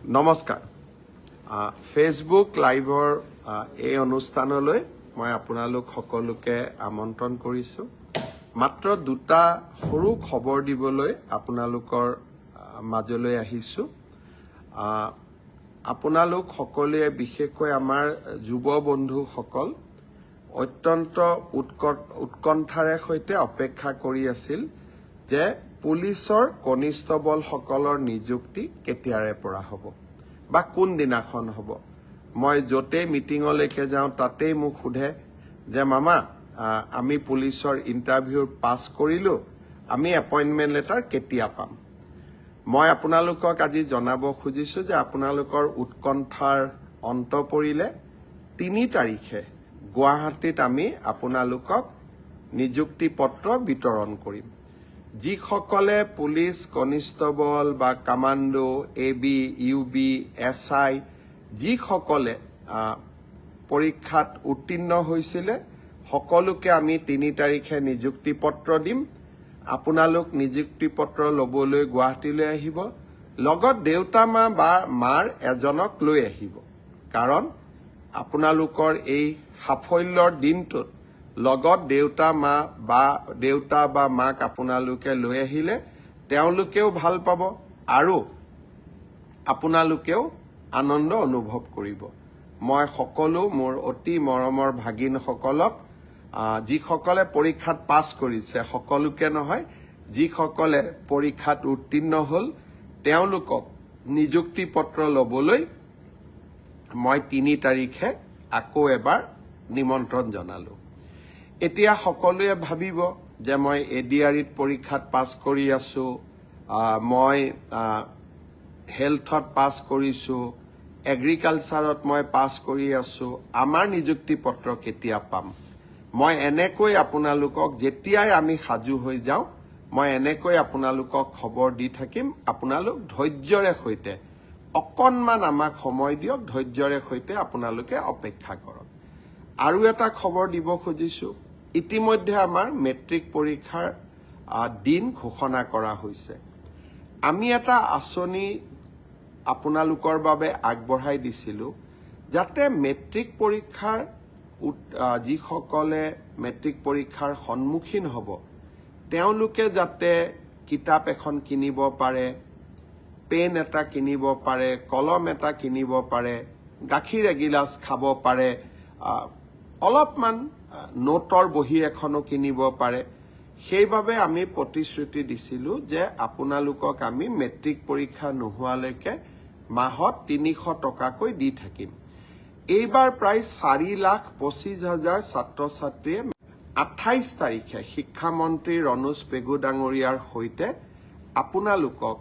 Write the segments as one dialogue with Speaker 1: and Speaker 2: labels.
Speaker 1: নমস্কাৰ। ফেচবুক লাইভৰ এই অনুষ্ঠানলৈ মই আপোনালোক সকলোকে আমন্ত্ৰণ কৰিছোঁ। মাত্ৰ দুটা সৰু খবৰ দিবলৈ আপোনালোকৰ মাজলৈ আহিছোঁ। আহ, আপোনালোক সকলোৱে বিশেষকৈ আমাৰ যুৱ বন্ধুসকল অত্যন্ত উৎকট উৎকণ্ঠাৰে সৈতে অপেক্ষা কৰি আছিল যে পুলিচৰ কনিষ্টবলসকলৰ নিযুক্তি কেতিয়াৰে পৰা হ'ব? বা কোনদিনাখন হ'ব? মই য'তেই মিটিঙলৈকে যাওঁ তাতেই মোক সোধে যে মামা আমি পুলিচৰ ইণ্টাৰভিউ পাছ কৰিলোঁ। আমি এপইণ্টমেণ্ট লেটাৰ কেতিয়া পাম? মই আপোনালোকক আজি জনাব খুজিছোঁ যে আপোনালোকৰ উৎকণ্ঠাৰ অন্ত পৰিলে তিনি তাৰিখে গুৱাহাটীত আমি আপোনালোকক নিযুক্তি পত্ৰ বিতৰণ কৰিম। যিসকলে পুলিচ কনিষ্টবল বা commando A B U B S I যিসকলে পৰীক্ষাত উত্তীৰ্ণ হৈছিলে সকলোকে আমি তিনি তাৰিখে নিযুক্তি পত্ৰ দিম। আপোনালোক নিযুক্তি পত্ৰ ল'বলৈ গুৱাহাটীলৈ আহিব। লগত দেউতা মা বা মাৰ এজনক লৈ আহিব। কাৰণ আপোনালোকৰ এই সাফল্যৰ দিনটোত লগত দেউতা মা বা দেউতা বা মাক আপোনালোকে লৈ আহিলে তেওঁলোকেও ভাল পাব আৰু আপোনালোকেও আনন্দ অনুভৱ কৰিব। মই সকলো মোৰ অতি মৰমৰ ভাগিনসকলক যিসকলে পৰীক্ষাত পাছ কৰিছে সকলোকে নহয় যিসকলে পৰীক্ষাত উত্তীৰ্ণ হ'ল তেওঁলোকক নিযুক্তি পত্ৰ ল'বলৈ মই তিনি তাৰিখে আকৌ এবাৰ নিমন্ত্ৰণ জনালোঁ। এতিয়া সকলোৱে ভাবিব যে মই এ ডি আৰ ইত পৰীক্ষাত পাছ কৰি আছোঁ মই হেল্থত পাছ কৰিছোঁ এগ্ৰিকালচাৰত মই পাছ কৰি আছোঁ আমাৰ নিযুক্তি পত্ৰ কেতিয়া পাম? মই এনেকৈ আপোনালোকক যেতিয়াই আমি সাজু হৈ যাওঁ মই এনেকৈ আপোনালোকক খবৰ দি থাকিম আপোনালোক ধৈৰ্যৰে সৈতে। অকণমান আমাক সময় দিয়ক ধৈৰ্যৰে সৈতে আপোনালোকে অপেক্ষা কৰক। আৰু এটা খবৰ দিব খুজিছোঁ ইতিমধ্যে আমাৰ মেট্ৰিক পৰীক্ষাৰ দিন ঘোষণা কৰা হৈছে। আমি এটা আঁচনি আপোনালোকৰ বাবে আগবঢ়াই দিছিলোঁ, যাতে মেট্ৰিক পৰীক্ষাৰ যিসকলে মেট্ৰিক পৰীক্ষাৰ সন্মুখীন হ'ব, তেওঁলোকে যাতে কিতাপ এখন কিনিব পাৰে, পেন এটা কিনিব পাৰে, কলম এটা কিনিব পাৰে, গাখীৰ এগিলাচ খাব পাৰে অলপমান নোটৰ বহী এখনো কিনিব পাৰে। সেইবাবে আমি প্ৰতিশ্ৰুতি দিছিলোঁ যে আপোনালোকক আমি মেট্ৰিক পৰীক্ষা নোহোৱালৈকে মাহত তিনিশ টকাকৈ দি থাকিম। এইবাৰ প্ৰায় চাৰি লাখ পঁচিছ হাজাৰ ছাত্ৰ ছাত্ৰীয়ে আঠাইছ তাৰিখে শিক্ষামন্ত্ৰী ৰণোজ পেগু ডাঙৰীয়াৰ সৈতে আপোনালোকক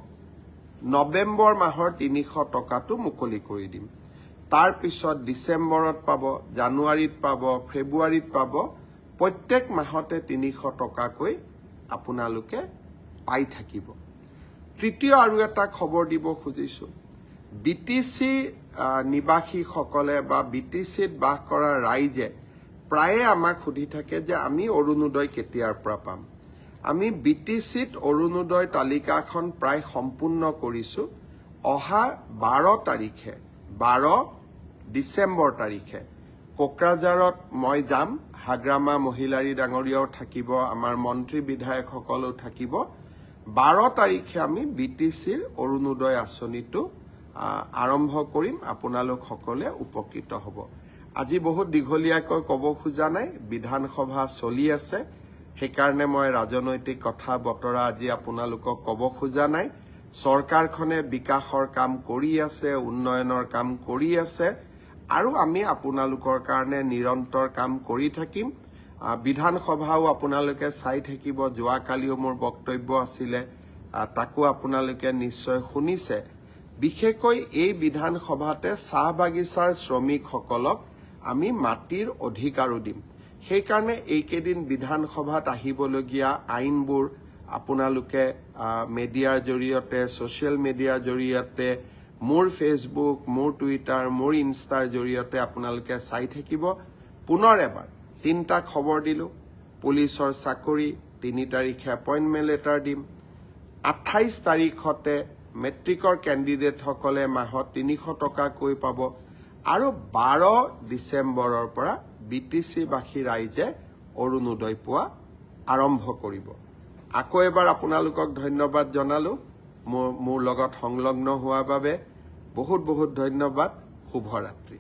Speaker 1: নৱেম্বৰ মাহৰ তিনিশ টকাটো মুকলি কৰি দিম। তাৰ পিছত ডিচেম্বৰত পাব জানুৱাৰীত পাব ফেব্ৰুৱাৰীত পাব প্ৰত্যেক মাহতে তিনিশ টকাকৈ আপোনালোকে পাই থাকিব। তৃতীয় আৰু এটা খবৰ দিব খুজিছোঁ। বি টি চি নিবাসীসকলে বা বি টি চিত বাস কৰা ৰাইজে প্ৰায়ে আমাক সুধি থাকে যে আমি অৰুণোদয় কেতিয়াৰ পৰা পাম। আমি বি টি চিত অৰুণোদয় তালিকাখন প্ৰায় সম্পূৰ্ণ কৰিছোঁ। অহা বাৰ তাৰিখে বাৰ ডিচেম্বৰ তাৰিখে। কোকৰাঝাৰত মই যাম হাগ্ৰামা মহিলাৰী ডাঙৰীয়াও থাকিব আমাৰ মন্ত্ৰী বিধায়কসকলো থাকিব। বাৰ তাৰিখে আমি বি টি চিৰ অৰুণোদয় আঁচনিটো আৰম্ভ কৰিম আপোনালোক সকলে উপকৃত হ'ব। আজি বহুত দীঘলীয়াকৈ ক'ব খোজা নাই বিধানসভা চলি আছে সেইকাৰণে মই ৰাজনৈতিক কথা বতৰা আজি আপোনালোকক ক'ব খোজা নাই। চৰকাৰখনে বিকাশৰ কাম কৰি আছে উন্নয়নৰ কাম কৰি আছে আৰু আমি আপোনালোকৰ কাৰণে নিৰন্তৰ কাম কৰি থাকিম। বিধানসভাও আপোনালোকে চাই থাকিব যোৱাকালিও মোৰ বক্তব্য আছিলে। তাকো আপোনালোকে নিশ্চয় শুনিছে। বিশেষকৈ এই বিধানসভাতে চাহ বাগিচাৰ শ্ৰমিকসকলক আমি মাটিৰ অধিকাৰো দিম। সেইকাৰণে এইকেইদিন বিধানসভাত আহিবলগীয়া আইনবোৰ আপোনালোকে মিডিয়াৰ জৰিয়তে ছ'চিয়েল মিডিয়াৰ জৰিয়তে মোৰ ফেচবুক মোৰ টুইটাৰ মোৰ ইনষ্টাৰ জৰিয়তে আপোনালোকে চাই থাকিব। পুনৰ এবাৰ তিনিটা খবৰ দিলোঁ। পুলিচৰ চাকৰি তিনি তাৰিখে এপইণ্টমেণ্ট লেটাৰ দিম। আঠাইছ তাৰিখতে মেট্ৰিকৰ কেণ্ডিডেটসকলে মাহত তিনিশ টকাকৈ পাব। আৰু বাৰ ডিচেম্বৰৰ পৰা বি টি চিবাসী ৰাইজে অৰুণোদয় পোৱা আৰম্ভ কৰিব। আকৌ এবাৰ আপোনালোকক ধন্যবাদ জনালোঁ। মোৰ মোৰ লগত সংলগ্ন হোৱাৰ বাবে বহুত বহুত ধন্যবাদ শুভৰাত্ৰি।